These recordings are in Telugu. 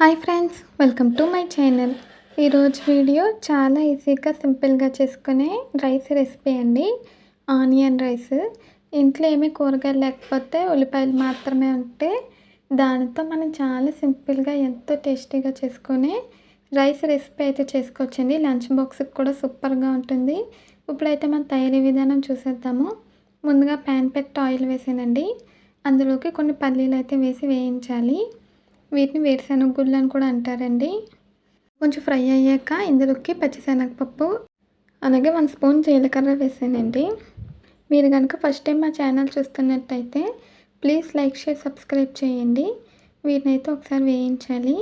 Hi friends welcome to my channel. ఈరోజు వీడియో చాలా ఈజీగా సింపుల్గా చేసుకునే రైస్ రెసిపీ అండి. Onion rice. ఇంట్లో ఏమీ కూరగాయలు లేకపోతే ఉల్లిపాయలు మాత్రమే ఉంటే దానితో మనం చాలా సింపుల్గా ఎంతో టేస్టీగా చేసుకునే రైస్ రెసిపీ అయితే చేసుకోవచ్చండి. లంచ్ బాక్స్కి కూడా సూపర్గా ఉంటుంది. ఇప్పుడైతే మనం తయారీ విధానం చూసేద్దాము. ముందుగా ప్యాన్ పెట్టి ఆయిల్ వేసానండి. అందులోకి కొన్ని పల్లీలు అయితే వేసి వేయించాలి. వీటిని వేరుశనగ గుళ్ళు అని కూడా అంటారండి. కొంచెం ఫ్రై అయ్యాక ఇందులోకి పచ్చిశనగపప్పు అలాగే వన్ స్పూన్ జీలకర్ర వేసానండి. మీరు కనుక ఫస్ట్ టైం మా ఛానల్ చూస్తున్నట్టయితే ప్లీజ్ లైక్ షేర్ సబ్స్క్రైబ్ చేయండి. వీటిని అయితే ఒకసారి వేయించాలి.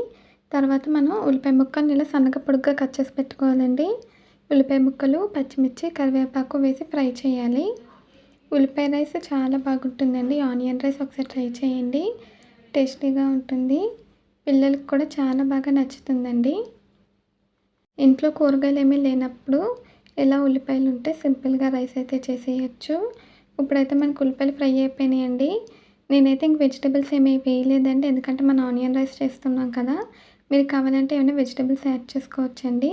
తర్వాత మనం ఉల్లిపాయ ముక్కలు ఇలా సన్నగ పొడుగ్గా కట్ చేసి పెట్టుకోవాలండి. ఉల్లిపాయ ముక్కలు పచ్చిమిర్చి కరివేపాకు వేసి ఫ్రై చేయాలి. ఉల్లిపాయ రైస్ చాలా బాగుంటుందండి. ఆనియన్ రైస్ ఒకసారి ట్రై చేయండి. టేస్టీగా ఉంటుంది. పిల్లలకు కూడా చాలా బాగా నచ్చుతుందండి. ఇంట్లో కూరగాయలు ఏమీ లేనప్పుడు ఇలా ఉల్లిపాయలు ఉంటే సింపుల్గా రైస్ అయితే చేసేయచ్చు. ఇప్పుడైతే మనకు ఉల్లిపాయలు ఫ్రై అయిపోయినాయండి. నేనైతే ఇంక వెజిటబుల్స్ ఏమీ వేయలేదండి. ఎందుకంటే మనం ఆనియన్ రైస్ చేస్తున్నాం కదా. మీరు కావాలంటే ఏమైనా వెజిటబుల్స్ యాడ్ చేసుకోవచ్చండి.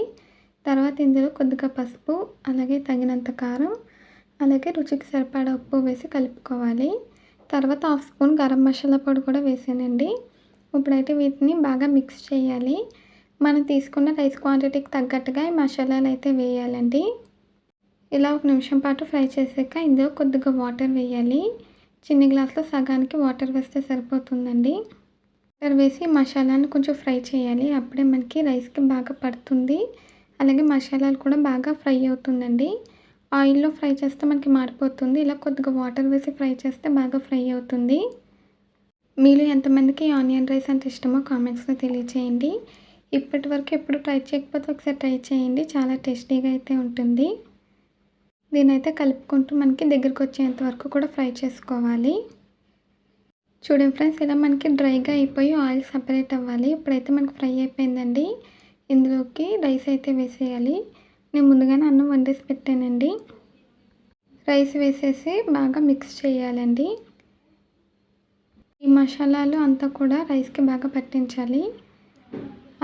తర్వాత ఇందులో కొద్దిగా పసుపు అలాగే తగినంత కారం అలాగే రుచికి సరిపడా ఉప్పు వేసి కలుపుకోవాలి. తర్వాత హాఫ్ స్పూన్ గరం మసాలా పొడి కూడా వేసానండి. ఇప్పుడైతే వీటిని బాగా మిక్స్ చేయాలి. మనం తీసుకున్న రైస్ క్వాంటిటీకి తగ్గట్టుగా ఈ మసాలాలు అయితే వేయాలండి. ఇలా ఒక నిమిషం పాటు ఫ్రై చేసాక ఇందులో కొద్దిగా వాటర్ వేయాలి. చిన్ని గ్లాస్లో సగానికి వాటర్ వేస్తే సరిపోతుందండి. వాటర్ వేసి మసాలాను కొంచెం ఫ్రై చేయాలి. అప్పుడే మనకి రైస్కి బాగా పడుతుంది. అలాగే మసాలాలు కూడా బాగా ఫ్రై అవుతుందండి. ఆయిల్లో ఫ్రై చేస్తే మనకి మారిపోతుంది. ఇలా కొద్దిగా వాటర్ వేసి ఫ్రై చేస్తే బాగా ఫ్రై అవుతుంది. మీలో ఎంతమందికి ఆనియన్ రైస్ అంటే ఇష్టమో కామెంట్స్లో తెలియచేయండి. ఇప్పటి వరకు ఎప్పుడు ట్రై చేయకపోతే ఒకసారి ట్రై చేయండి. చాలా టేస్టీగా అయితే ఉంటుంది. దీనైతే కలుపుకుంటూ మనకి దగ్గరికి వచ్చేంత వరకు కూడా ఫ్రై చేసుకోవాలి. చూడండి ఫ్రెండ్స్ ఇలా మనకి డ్రైగా అయిపోయి ఆయిల్ సపరేట్ అవ్వాలి. ఇప్పుడైతే మనకి ఫ్రై అయిపోయిందండి. ఇందులోకి రైస్ అయితే వేసేయాలి. నేను ముందుగానే అన్నం వండేసి పెట్టానండి. రైస్ వేసేసి బాగా మిక్స్ చేయాలండి. ఈ మసాలాలు అంతా కూడా రైస్కి బాగా పట్టించాలి.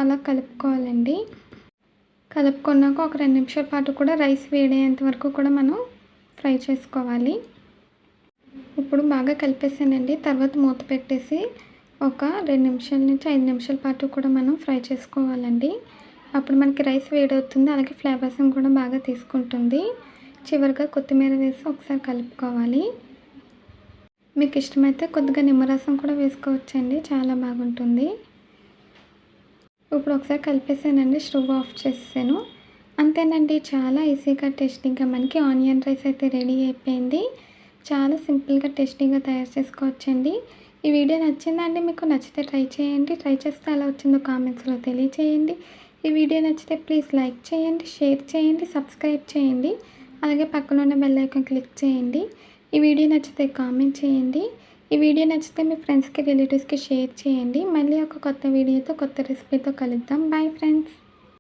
అలా కలుపుకోవాలండి. కలుపుకున్నాక ఒక రెండు నిమిషాల పాటు కూడా రైస్ వేడేంత వరకు కూడా మనం ఫ్రై చేసుకోవాలి. ఇప్పుడు బాగా కలిపేసానండి. తర్వాత మూత పెట్టేసి ఒక రెండు నిమిషాల నుంచి ఐదు నిమిషాల పాటు కూడా మనం ఫ్రై చేసుకోవాలండి. అప్పుడు మనకి రైస్ వేడవుతుంది అలాగే ఫ్లేవర్స్ కూడా బాగా తీసుకుంటుంది. చివరిగా కొత్తిమీర వేసి ఒకసారి కలుపుకోవాలి. మీకు ఇష్టమైతే కొద్దిగా నిమ్మరసం కూడా వేసుకోవచ్చండి చాలా బాగుంటుంది. ఇప్పుడు ఒకసారి కలిపేసానండి స్టవ్ ఆఫ్ చేసాను అంతేనండి చాలా ఈజీగా టేస్టీగా మనకి ఆనియన్ రైస్ అయితే రెడీ అయిపోయింది. చాలా సింపుల్గా టేస్టీగా తయారు చేసుకోవచ్చండి. ఈ వీడియో నచ్చిందండి మీకు నచ్చితే ట్రై చేయండి. ట్రై చేస్తే ఎలా వచ్చిందో కామెంట్స్లో తెలియచేయండి. ఈ వీడియో నచ్చితే ప్లీజ్ లైక్ చేయండి షేర్ చేయండి సబ్స్క్రైబ్ చేయండి. అలాగే పక్కన ఉన్న బెల్ ఐకాన్ క్లిక్ చేయండి. ఈ వీడియో నచ్చితే కామెంట్ చేయండి. ఈ వీడియో నచ్చితే మీ ఫ్రెండ్స్కి రిలేటివ్స్కి షేర్ చేయండి. మళ్ళీ ఒక కొత్త వీడియోతో కొత్త రెసిపీతో కలుద్దాం. Bye friends